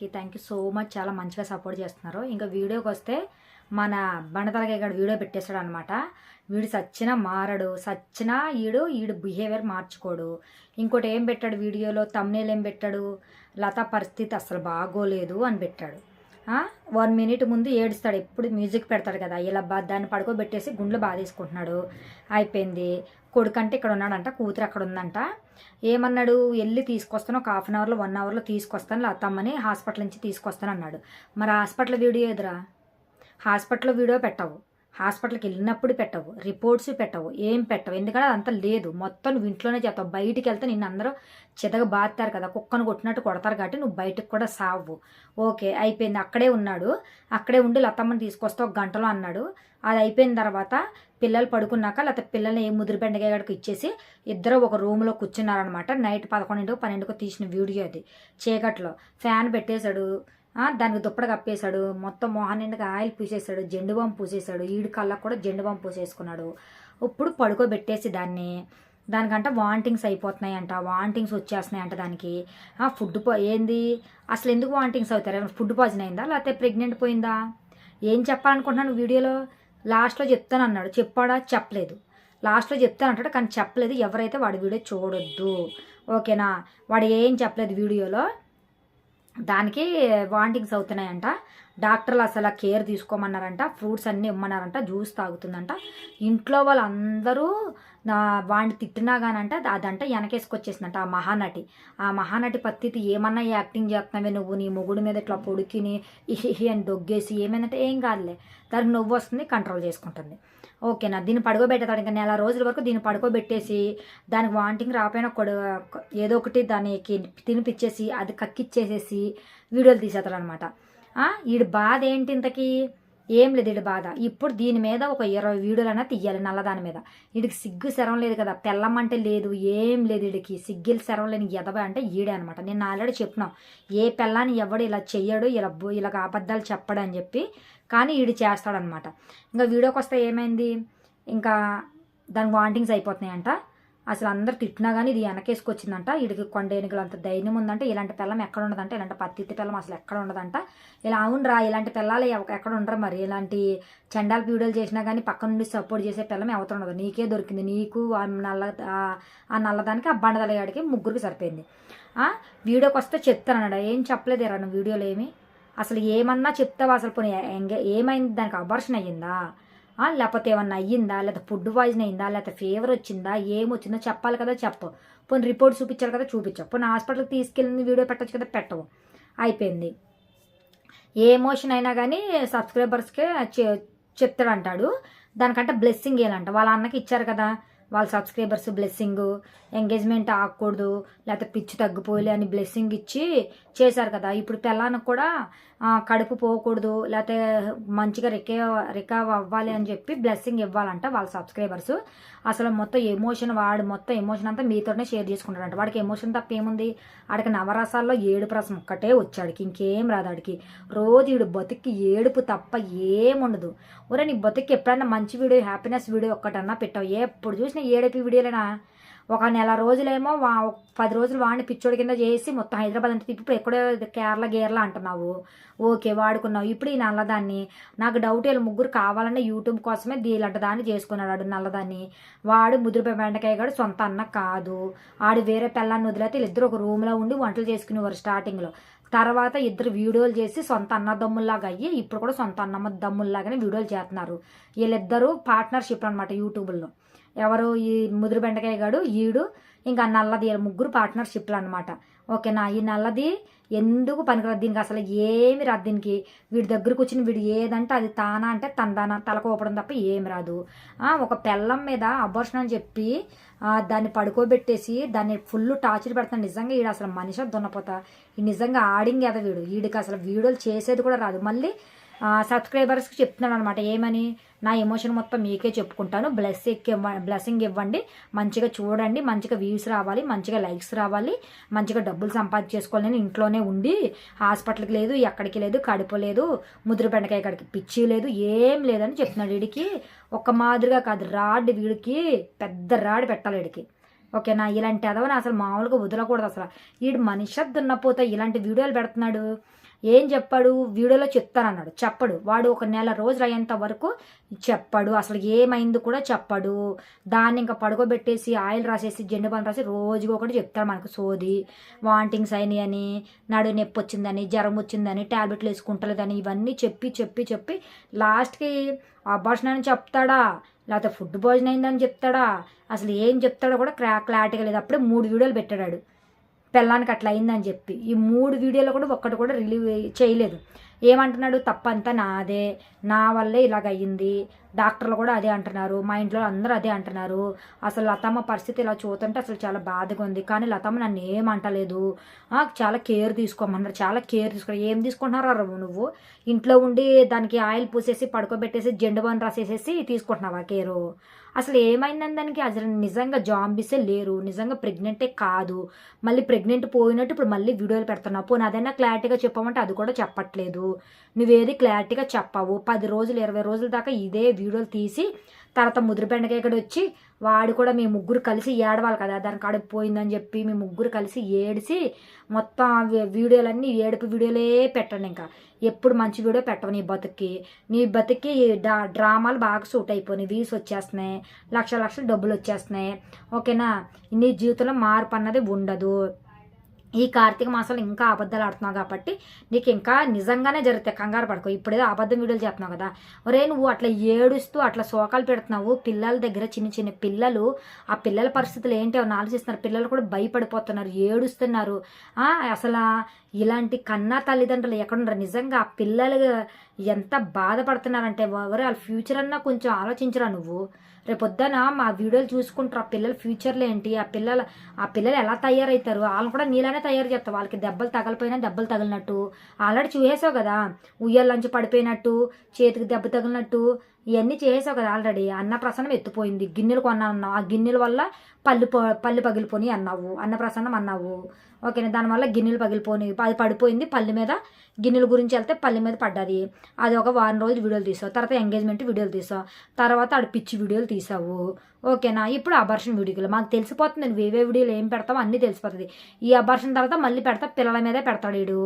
అందరికీ thank you so much చాలా మంచిగా సపోర్ట్ చేస్తున్నారు. ఇంకా వీడియోకి వస్తే మన బండతలగా ఇక్కడ వీడియో పెట్టేశాడు అనమాట వీడు సచ్చినా మారడు. సచ్చిన ఈడు ఈడు బిహేవియర్ మార్చుకోడు. ఇంకోటి ఏం పెట్టాడు వీడియోలో? తమ్నేలు ఏం పెట్టాడు? లత పరిస్థితి అసలు బాగోలేదు అని పెట్టాడు. వన్ మినిట్ ముందు ఏడుస్తాడు. ఎప్పుడు మ్యూజిక్ పెడతాడు కదా. ఇలా బా దాన్ని పడుకోబెట్టేసి గుండెలు బాగా తీసుకుంటున్నాడు అయిపోయింది. కొడుకంటే ఇక్కడ ఉన్నాడంట కూతురు అక్కడ ఉందంట. ఏమన్నాడు? వెళ్ళి తీసుకొస్తాను ఒక హాఫ్ అన్ అవర్లో వన్ అవర్లో తీసుకొస్తాను లతమ్మని హాస్పిటల్ నుంచి తీసుకొస్తాను అన్నాడు మరి హాస్పిటల్ వీడియో ఎదురా హాస్పిటల్లో వీడియో పెట్టవు. హాస్పిటల్కి వెళ్ళినప్పుడు పెట్టవు రిపోర్ట్స్ పెట్టవు ఏం పెట్టవు. ఎందుకంటే అదంతా లేదు. మొత్తం నువ్వు ఇంట్లోనే చేస్తావు. బయటికి వెళ్తే నిన్ను అందరూ చెదగ బాతారు కదా కుక్కను కొట్టినట్టు కొడతారు కాబట్టి నువ్వు బయటకు కూడా సావు. ఓకే అయిపోయింది. అక్కడే ఉన్నాడు. అక్కడే ఉండి లతమ్మని తీసుకొస్తావు ఒక గంటలో అన్నాడు. అది అయిపోయిన తర్వాత పిల్లలు పడుకున్నాక లేకపోతే పిల్లల్ని ఏ ముదిరి బెండగాయకి ఇచ్చేసి ఇద్దరు ఒక రూమ్లో కూర్చున్నారనమాట నైట్ పదకొండింటికి పన్నెండుకో తీసిన వీడియో అది. చీకట్లో. ఫ్యాన్ పెట్టేశాడు. దానికి దుప్పడ కప్పేశాడు. మొత్తం మొహం నిండుగా ఆయిల్ పూసేశాడు. జెండు బాంబు పూసేశాడు. ఈడు కళ్ళకు కూడా జెండు బాంబు పూసేసుకున్నాడు. ఇప్పుడు పడుకోబెట్టేసి దాన్ని. దానికంట వాంటింగ్స్ అయిపోతున్నాయి అంట వాంటింగ్స్ వచ్చేస్తున్నాయి అంట దానికి. ఆ ఫుడ్ పా ఏంది? అసలు ఎందుకు వాంటింగ్స్ అవుతారు ఫుడ్ పాయిజన్ అయిందా? లేకపోతే ప్రెగ్నెంట్ పోయిందా? ఏం చెప్పాలనుకుంటున్నాను వీడియోలో? లాస్ట్లో చెప్తాను అన్నాడు. చెప్పాడా? చెప్పలేదు. లాస్ట్లో చెప్తాను అంటాడు కానీ చెప్పలేదు. ఎవరైతే వాడి వీడియో చూడొద్దు. ఓకేనా? వాడు ఏం చెప్పలేదు వీడియోలో. దానికి వాంటింగ్స్ అవుతున్నాయంట. డాక్టర్లు అసలు కేర్ తీసుకోమన్నారంట. ఫ్రూట్స్ అన్నీ ఇమ్మన్నారంట. జ్యూస్ తాగుతుందంట. ఇంట్లో వాళ్ళందరూ నా వాడిని తిట్టినా కానంట అదంట వెనకేసుకొచ్చేసిందంట ఆ మహానటి. ఆ మహానటి పత్తితి ఏమన్నా యాక్టింగ్ చేస్తున్నావే నువ్వు? నీ మొగుడు మీద ఇట్లా పొడికిని ఇహి అని దొగ్గేసి ఏమైందంటే ఏం కాదులే. దానికి నవ్వు వస్తుంది కంట్రోల్ చేసుకుంటుంది. ఓకేనా దీన్ని పడుకోబెట్టేతాడు ఇంకా నెల రోజుల వరకు దీన్ని పడుకోబెట్టేసి దానికి వాంటింగ్ రాపోయినా కొడు ఏదో ఒకటి దానికి తినిపిచ్చేసి అది కక్కిచ్చేసేసి వీడియోలు తీసేస్తాడు అనమాట వీడి బాధ ఏంటి ఇంతకీ? ఏం లేదు వీడి బాధ. ఇప్పుడు దీని మీద ఒక ఇరవై వీడియోలైనా తీయాలి నల్లదాని మీద. వీడికి సిగ్గు శరం లేదు కదా. పెళ్ళమంటే లేదు ఏం లేదు వీడికి. సిగ్గిల్ శరం లేని ఎదవ అంటే ఈడే అనమాట నేను ఆల్రెడీ చెప్పినాం. ఏ పెళ్ళాన్ని ఎవడు ఇలా చెయ్యడు ఇలా బో- ఇలా అబద్ధాలు చెప్పడు అని చెప్పి. కానీ వీడు చేస్తాడనమాట ఇంకా వీడియోకి వస్తే ఏమైంది? ఇంకా దాని వాంటింగ్స్ అయిపోతున్నాయంట. అసలు అందరు తిట్టినా కానీ ఇది వెనకేసుకొచ్చిందంట. వీడికి కొండ ఏనుగులు అంత ధైర్యం ఉందంటే. ఇలాంటి పిల్లం ఎక్కడ ఉండదంట. ఇలాంటి పత్తిత్తి పిల్లం అసలు ఎక్కడ ఉండదంట. ఇలా అవునరా ఇలాంటి పిల్లలు ఎక్కడ ఉండరు మరి. ఇలాంటి చండాల వీడియోలు చేసినా కానీ పక్క నుండి సపోర్ట్ చేసే పిల్లం ఎవరు ఉండదు. నీకే దొరికింది. నీకు ఆ నల్ల ఆ- నల్లదానికి ఆ బండదలగాడికి ముగ్గురికి సరిపోయింది. వీడియోకి వస్తే చెప్తానన్నాడు. ఏం చెప్పలేదు ఎరా నువ్వు వీడియోలో ఏమి అసలు ఏమన్నా చెప్తావా? అసలు పోనీ ఏమైంది? దానికి అబర్షన్ అయ్యిందా? లేకపోతే ఏమన్నా అయ్యిందా? లేకపోతే ఫుడ్ పాయిజన్ అయిందా? లేకపోతే ఫీవర్ వచ్చిందా? ఏమొచ్చిందో చెప్పాలి కదా చెప్పవు పోనీ రిపోర్ట్ చూపించాలి కదా చూపించవు పోనీ హాస్పిటల్కి తీసుకెళ్ళి వీడియో పెట్టచ్చు కదా పెట్టవు. అయిపోయింది. ఏ ఎమోషన్ అయినా కానీ సబ్స్క్రైబర్స్కే చె- చెప్తాడంటాడు. దానికంటే బ్లెస్సింగ్ ఏలంట. వాళ్ళ అన్నకి ఇచ్చారు కదా. వాళ్ళ సబ్స్క్రైబర్స్ బ్లెస్సింగ్ ఎంగేజ్మెంట్ ఆగకూడదు లేకపోతే పిచ్చి తగ్గిపోలే అని బ్లెస్సింగ్ ఇచ్చి చేశారు కదా. ఇప్పుడు పిల్లానికి కూడా కడుపు పోకూడదు లేకపోతే మంచిగా రికే రికవర్ అవ్వాలి అని చెప్పి బ్లెస్సింగ్ ఇవ్వాలంట వాళ్ళ సబ్స్క్రైబర్స్. అసలు మొత్తం ఎమోషన్ వాడు మొత్తం ఎమోషన్ అంతా మీతోనే షేర్ చేసుకుంటాడంట వాడికి ఎమోషన్ తప్ప ఏముంది? ఆడికి నవరసాల్లో ఏడుపు రసం ఒక్కటే వచ్చాడికి ఇంకేం రాదు ఆడికి. రోజు వీడు బతికి ఏడుపు తప్ప ఏముండదు. ఒరే నీ బతికి ఎప్పుడైనా మంచి వీడియో హ్యాపీనెస్ వీడియో ఒక్కటన్నా పెట్టావు. ఎప్పుడు చేసిన ఏడుపు వీడియోలేనా ఒక నెల రోజులేమో వా పది రోజులు వాడిని పిచ్చోడి కింద చేసి మొత్తం హైదరాబాద్ అంతా ఇప్పుడు ఎక్కడో కేరళ గేరళ అంటున్నావు. ఓకే వాడుకున్నావు. ఇప్పుడు ఈ నల్లదాన్ని నాకు డౌట్ వీళ్ళు ముగ్గురు కావాలనే యూట్యూబ్ కోసమే దీలంట దాన్ని చేసుకున్నాడు వాడు నల్లదాన్ని. వాడు ముదురుపై బెండకాయ గాడు సొంత అన్న కాదు. ఆడు వేరే పిల్లాన్ని వదిలేతే వీళ్ళిద్దరు ఒక రూమ్లో ఉండి వంటలు చేసుకునేవారు స్టార్టింగ్లో తర్వాత ఇద్దరు వీడియోలు చేసి సొంత అన్నదమ్ముల్లాగా అయ్యి ఇప్పుడు కూడా సొంత అన్నమ్మ దమ్ముల్లాగానే వీడియోలు చేస్తున్నారు. వీళ్ళిద్దరూ పార్ట్నర్షిప్ అనమాట యూట్యూబ్లో ఎవరు ఈ ముదురు బెండకాయ గాడు ఈడు ఇంకా నల్లది ముగ్గురు పార్ట్నర్షిప్లు అనమాట ఓకేనా ఈ నల్లది ఎందుకు పనికిరాదు? దీనికి అసలు ఏమి రాదు దీనికి. వీడి దగ్గరకు వచ్చిన వీడు ఏదంటే అది తానా అంటే తందానా. తలకోపడం తప్ప ఏమి రాదు. ఒక పెళ్ళం మీద అబోర్షన్ అని చెప్పి దాన్ని పడుకోబెట్టేసి దాన్ని ఫుల్ టార్చర్ పెడతాను నిజంగా వీడు అసలు మనిషి దున్నపోతా. ఈ నిజంగా ఆడింగ్ కదా వీడు. వీడికి అసలు వీడియోలు చేసేది కూడా రాదు. మళ్ళీ సబ్స్క్రైబర్స్కి చెప్తున్నాను అనమాట ఏమని? నా ఎమోషన్ మొత్తం మీకే చెప్పుకుంటాను. బ్లెస్సింగ్ బ్లెస్సింగ్ ఇవ్వండి. మంచిగా చూడండి. మంచిగా వ్యూస్ రావాలి. మంచిగా లైక్స్ రావాలి. మంచిగా డబ్బులు సంపాదించేసుకోవాలి. నేను ఇంట్లోనే ఉండి హాస్పిటల్కి లేదు ఎక్కడికి లేదు కడుపు లేదు ముదురు బెండకాయ కాడికి పిచ్చి లేదు ఏం లేదని చెప్తున్నాడు వీడికి. ఒక మాదిరిగా కాదు. రాడ్ వీడికి పెద్ద రాడ్ పెట్టాలి వీడికి. ఓకేనా? ఇలాంటి ఎదవని అసలు మామూలుగా వదలకూడదు అసలు. వీడు మనిషి దున్నపోతే ఇలాంటి వీడియోలు పెడుతున్నాడు. ఏం చెప్పాడు? వీడియోలో చెప్తానన్నాడు. చెప్పడు. వాడు ఒక నెల రోజులు అయ్యేంత వరకు చెప్పాడు. అసలు ఏమైంది కూడా చెప్పాడు. దాన్ని ఇంకా పడుకోబెట్టేసి ఆయిల్ రాసేసి జెండు బాన్ రాసి రోజుగా ఒకటి చెప్తాడు మనకు సోది. వాంటింగ్స్ అయినాయి అని నడు నొప్పి వచ్చిందని జ్వరం వచ్చిందని ట్యాబ్లెట్లు వేసుకుంటలేదని ఇవన్నీ చెప్పి చెప్పి చెప్పి లాస్ట్కి అబార్షన్ అని చెప్తాడా? లేకపోతే ఫుడ్ పాయిజన్ అయిందని చెప్తాడా? అసలు ఏం చెప్తాడో కూడా క్లా క్లారిటీగా లేదు. అప్పుడే మూడు వీడియోలు పెట్టాడు పెళ్ళానికి అట్లా అయిందని చెప్పి. ఈ మూడు వీడియోలు కూడా ఒక్కటి కూడా రిలీవ్ చేయలేదు. ఏమంటున్నాడు? తప్పంతా నాదే. నా వల్లే ఇలాగ అయ్యింది డాక్టర్లు కూడా అదే అంటున్నారు. మా ఇంట్లో అందరూ అదే అంటున్నారు. అసలు లతమ్మ పరిస్థితి ఇలా చూస్తుంటే అసలు చాలా బాధగా ఉంది. కానీ లతమ్మ నన్ను ఏమంటలేదు చాలా కేర్ తీసుకోమన్నారు. చాలా కేర్ తీసుకో ఏం తీసుకుంటున్నారా నువ్వు? ఇంట్లో ఉండి దానికి ఆయిల్ పూసేసి పడుకోబెట్టేసి జెండు బాన్ రాసేసేసి తీసుకుంటున్నావా కేరు? అసలు ఏమైందని దానికి? అసలు నిజంగా జాంబీసే లేరు. నిజంగా ప్రెగ్నెంటే కాదు. మళ్ళీ ప్రెగ్నెంట్ పోయినట్టు ఇప్పుడు మళ్ళీ వీడియోలు పెడుతున్నావు. పోనీ అదైనా క్లారిటీగా చెప్పమంటే అది కూడా చెప్పట్లేదు. నువ్వేది క్లారిటీగా చెప్పావు. పది రోజులు ఇరవై రోజుల దాకా ఇదే వీడియోలు తీసి తర్వాత ముద్ర బెండకాయ వచ్చి వాడు కూడా మీ ముగ్గురు కలిసి ఏడవాలి కదా దానికి కడుపు పోయిందని చెప్పి మీ ముగ్గురు కలిసి ఏడిసి మొత్తం వీడియోలన్నీ ఏడుపు వీడియోలే పెట్టండి ఇంకా. ఎప్పుడు మంచి వీడియో పెట్టవు నీ బతుక్కి. నీ బతుక్కి డ్రామాలు బాగా సూట్ అయిపోయినాయి వ్యూస్ వచ్చేస్తున్నాయి లక్ష లక్షల డబ్బులు వచ్చేస్తున్నాయి. ఓకేనా? నీ జీవితంలో మార్పు అన్నది ఉండదు. ఈ కార్తీక మాసంలో ఇంకా అబద్ధాలు ఆడుతున్నావు కాబట్టి నీకు ఇంకా నిజంగానే జరుగుతాయి. కంగారు పడుకో. ఇప్పుడేదో అబద్ధం వీడియోలు చేస్తున్నావు కదా. ఒరే నువ్వు అట్లా ఏడుస్తూ అట్లా శోకాలు పెడుతున్నావు. పిల్లల దగ్గర చిన్న చిన్న పిల్లలు ఆ పిల్లల పరిస్థితులు ఏంటి? అని ఆలోచిస్తున్నారు? పిల్లలు కూడా భయపడిపోతున్నారు ఏడుస్తున్నారు. అసలు ఇలాంటి కన్నా తల్లిదండ్రులు ఎక్కడున్నారు నిజంగా ఆ పిల్లలు ఎంత బాధపడుతున్నారంటే ఎవరు వాళ్ళ ఫ్యూచర్ అన్నా కొంచెం ఆలోచించరా నువ్వు? రేపొద్దున మా వీడియోలు చూసుకుంటారు. ఆ పిల్లల ఫ్యూచర్లు ఏంటి? ఆ పిల్లల ఆ పిల్లలు ఎలా తయారవుతారు? వాళ్ళని కూడా నీలానే తయారు చేస్తావు. వాళ్ళకి దెబ్బలు తగలిపోయినా దెబ్బలు తగిలినట్టు. ఆల్రెడీ చూసేసావు కదా? ఉయ్యాలంచి పడిపోయినట్టు చేతికి దెబ్బ తగిలినట్టు. ఇవన్నీ చేసావు కదా ఆల్రెడీ అన్నప్రసన్నం ఎత్తిపోయింది. గిన్నెలు కొన్నాను ఆ గిన్నెల వల్ల పళ్ళు పళ్ళు పగిలిపోని అన్నావు. అన్నప్రసన్నం అన్నావు. ఓకేనా? దానివల్ల గిన్నెలు పగిలిపోని అది పడిపోయింది. పళ్ళు మీద గిన్నెల గురించి వెళ్తే పళ్ళు మీద పడ్డది. అది ఒక వారం రోజులు వీడియోలు తీసావు. తర్వాత ఎంగేజ్మెంట్ వీడియోలు తీసావు. తర్వాత ఆడ పిచ్చి వీడియోలు తీసావు. ఓకేనా? ఇప్పుడు అబర్షన్ వీడియోలు. మాకు తెలిసిపోతుంది వేవే ఏవే వీడియోలు ఏం పెడతావో అన్నీ తెలిసిపోతుంది. ఈ అబర్షన్ తర్వాత మళ్ళీ పెడతా పిల్లల మీదే పెడతాడు వీడు.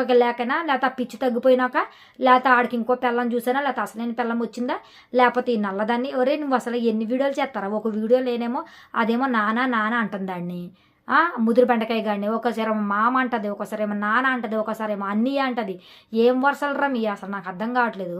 ఓకే లేకనా? లేకపోతే ఆ పిచ్చి తగ్గిపోయినాక లేకపోతే ఆడికి ఇంకో పిల్లని చూసానా? లేకపోతే నేను పిల్లం వచ్చిందా? లేకపోతే ఈ నల్లదాన్ని ఒరే నువ్వు అసలు ఎన్ని వీడియోలు చేస్తారా? ఒక వీడియో లేనేమో అదేమో నానా నానా అంటుంది దాన్ని. ముదురు బెండకాయ కానీ ఒకసారి ఏమో మామ అంటది ఒకసారి ఏమో నాన్న అంటది ఒకసారి ఏమో అన్నీ అంటది. ఏం వరుసలు రా మీ? అసలు నాకు అర్థం కావట్లేదు.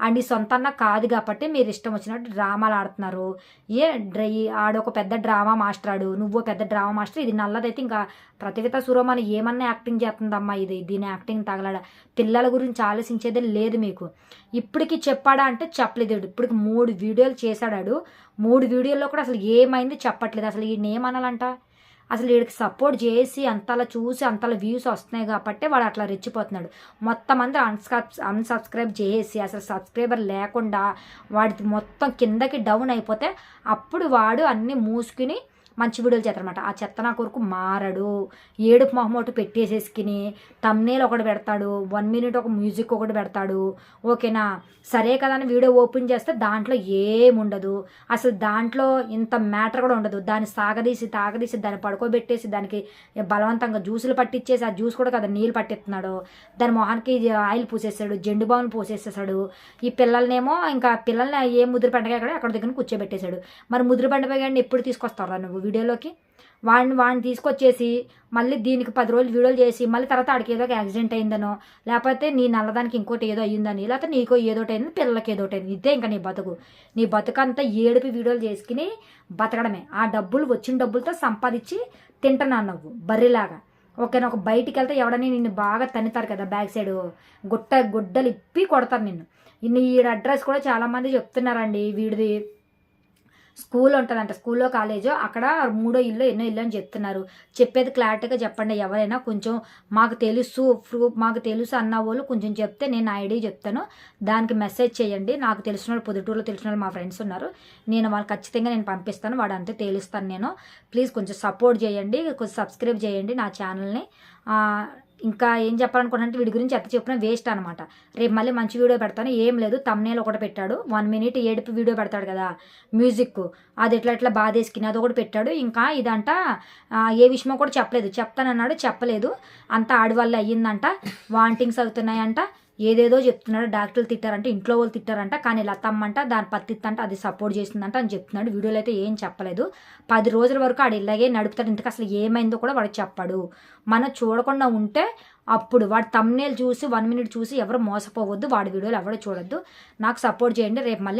అండ్ ఈ సొంత అన్న కాదు కాబట్టి మీరు ఇష్టం వచ్చినట్టు డ్రామాలు ఆడుతున్నారు. ఏ డ్రై ఆడొక పెద్ద డ్రామా మాస్టర్ ఆడు నువ్వు పెద్ద డ్రామా మాస్టర్ ఇది నల్లదైతే ఇంకా ప్రతివిత సురమని ఏమన్నా యాక్టింగ్ చేస్తుందమ్మా ఇది దీని యాక్టింగ్ తగలడ? పిల్లల గురించి ఆలోచించేదే లేదు మీకు. ఇప్పటికి చెప్పాడా అంటే చెప్పలేదు ఇప్పటికి మూడు వీడియోలు చేశాడాడు మూడు వీడియోల్లో కూడా అసలు ఏమైంది చెప్పట్లేదు. అసలు ఈయన ఏమనాలంట? అసలు వీడికి సపోర్ట్ చేసి అంతలా చూసి అంతలా వ్యూస్ వస్తున్నాయి కాబట్టి వాడు అట్లా రెచ్చిపోతున్నాడు. మొత్తం అందరూ అన్సబ్ అన్సబ్స్క్రైబ్ చేసి అసలు సబ్స్క్రైబర్ లేకుండా వాడి మొత్తం కిందకి డౌన్ అయిపోతే అప్పుడు వాడు అన్నీ మూసుకుని మంచి వీడియోలు చేస్తారనమాట ఆ చెత్త నా కొరకు మారడు. ఏడుపు మొహమోటు పెట్టేసేసుకుని తమ్నేల్ ఒకటి పెడతాడు. వన్ మినిట్ ఒక మ్యూజిక్ ఒకటి పెడతాడు. ఓకేనా? సరే కదా అని వీడియో ఓపెన్ చేస్తే దాంట్లో ఏముండదు అసలు దాంట్లో ఇంత మ్యాటర్ కూడా ఉండదు. దాన్ని సాగదీసి తాగదీసి దాన్ని పడుకోబెట్టేసి దానికి బలవంతంగా జ్యూసులు పట్టించేసి ఆ జ్యూస్ కూడా కదా నీళ్ళు పట్టిస్తున్నాడు. దాని మొహానికి ఆయిల్ పూసేస్తాడు జెండు బావులు పోసేసేసాడు ఈ పిల్లల్నేమో ఇంకా పిల్లల్ని ఏ ముద్ర పండగ అక్కడ అక్కడ దగ్గర కూర్చోబెట్టేశాడు. మరి ముద్ర పండగ ఎప్పుడు తీసుకొస్తారా నువ్వు? వీడియోలోకి. వాడిని వాడిని తీసుకొచ్చేసి మళ్ళీ దీనికి పది రోజులు వీడియోలు చేసి మళ్ళీ తర్వాత ఆడికి ఏదో ఒక యాక్సిడెంట్ అయిందనో లేకపోతే నీ నల్లదానికి ఇంకోటి ఏదో అయ్యిందని లేకపోతే నీకో ఏదోటి అయింది పిల్లలకి ఏదోటి అయింది ఇదే ఇంకా నీ బతుకు. నీ బతుకంతా ఏడుపు వీడియోలు చేసుకుని బతకడమే. ఆ డబ్బులు వచ్చిన డబ్బులతో సంపాదించి తింటున్నాను నువ్వు బర్రెలాగా. ఓకేనా ఒక బయటికి వెళ్తే ఎవడని నిన్ను బాగా తన్నుతారు కదా బ్యాక్ సైడ్. గుట్ట గుడ్డలు ఇప్పి కొడతారు నిన్ను. నీ అడ్రస్ కూడా చాలామంది చెప్తున్నారండి వీడిది. స్కూల్ ఉంటుందంట స్కూల్లో కాలేజో అక్కడ మూడో ఇల్లు ఎన్నో ఇల్లు అని చెప్తున్నారు. చెప్పేది క్లారిటీగా చెప్పండి ఎవరైనా కొంచెం మాకు తెలుసు ప్రూఫ్ మాకు తెలుసు అన్న వాళ్ళు కొంచెం చెప్తే నేను ఐడి చెప్తాను. దానికి మెసేజ్ చేయండి నాకు తెలిసిన వాళ్ళు పొద్దుటూరులో తెలిసిన వాళ్ళు మా ఫ్రెండ్స్ ఉన్నారు. నేను వాళ్ళు ఖచ్చితంగా నేను పంపిస్తాను వాడు అంతే తేలుస్తాను నేను. ప్లీజ్ కొంచెం సపోర్ట్ చేయండి కొంచెం సబ్స్క్రైబ్ చేయండి నా ఛానల్ని. ఇంకా ఏం చెప్పాలనుకుంటే వీడి గురించి ఎంత చెప్పినా వేస్ట్ అనమాట రేపు మళ్ళీ మంచి వీడియో పెడతాను ఏం లేదు తమ్నేల్ ఒకటి పెట్టాడు వన్ మినిట్ ఏడుపు వీడియో పెడతాడు కదా మ్యూజిక్ అది ఎట్లా ఎట్లా బాధేసుకుని అది ఒకటి పెట్టాడు. ఇంకా ఇదంట ఏ విషయమో కూడా చెప్పలేదు. చెప్తానన్నాడు చెప్పలేదు. అంతా ఆడి వల్ల అయ్యిందంట. వాంటింగ్స్ అవుతున్నాయంట. ఏదేదో చెప్తున్నాడు. డాక్టర్లు తిట్టారంట ఇంట్లో వాళ్ళు తిట్టారంట కానీ లతమ్మంట దాని పత్తిత్తంట అది సపోర్ట్ చేసిందంట అని చెప్తున్నాడు. వీడియోలో అయితే ఏం చెప్పలేదు. పది రోజుల వరకు ఆడు ఇలాగే నడుపుతాడు. ఇంతకు అసలు ఏమైందో కూడా వాడు చెప్పాడు. మనం చూడకుండా ఉంటే అప్పుడు వాడు తమ్నేల్ చూసి వన్ మినిట్ చూసి ఎవరు మోసపోవద్దు. వాడి వీడియోలు ఎవరు చూడొద్దు. నాకు సపోర్ట్ చేయండి. రేపు మళ్ళీ